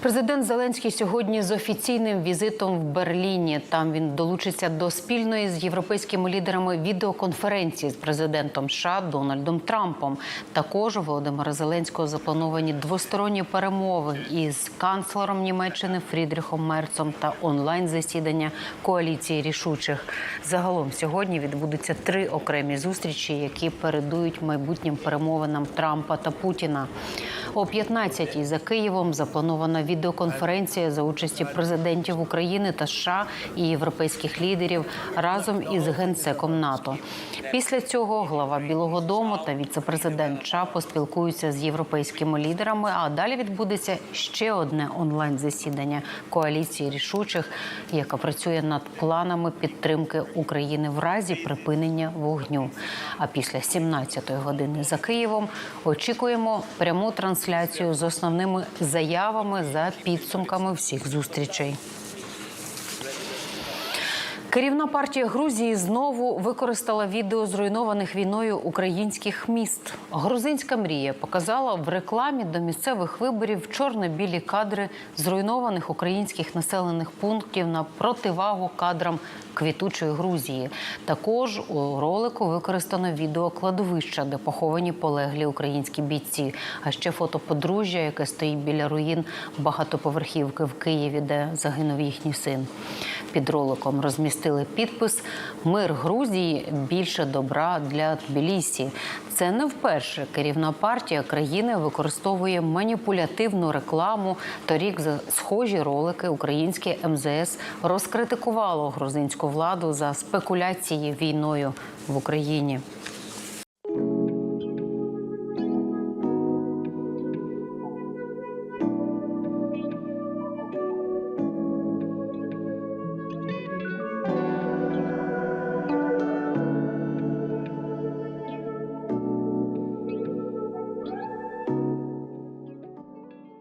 Президент Зеленський сьогодні з офіційним візитом в Берліні. Там він долучиться до спільної з європейськими лідерами відеоконференції з президентом США Дональдом Трампом. Також у Володимира Зеленського заплановані двосторонні перемови із канцлером Німеччини Фрідріхом Мерцом та онлайн засідання коаліції рішучих. Загалом сьогодні відбудуться три окремі зустрічі, які передують майбутнім перемовинам Трампа та Путіна. О 15-й за Києвом запланована відеоконференція за участі президентів України та США і європейських лідерів разом із генсеком НАТО. Після цього глава Білого Дому та віцепрезидент США поспілкуються з європейськими лідерами. А далі відбудеться ще одне онлайн засідання коаліції рішучих, яка працює над планами підтримки України в разі припинення вогню. А після 17-ї години за Києвом очікуємо пряму трансляцію з основними заявами за підсумками всіх зустрічей. Керівна партія Грузії знову використала відео зруйнованих війною українських міст. Грузинська мрія показала в рекламі до місцевих виборів чорно-білі кадри зруйнованих українських населених пунктів на противагу кадрам квітучої Грузії. Також у ролику використано відео кладовища, де поховані полеглі українські бійці. А ще фото подружжя, яке стоїть біля руїн багатоповерхівки в Києві, де загинув їхній син. Під роликом розмістили підпис Мир Грузії більше добра для Тбілісі. Це не вперше керівна партія країни використовує маніпулятивну рекламу. Торік за схожі ролики українське МЗС розкритикувало грузинську владу за спекуляції війною в Україні.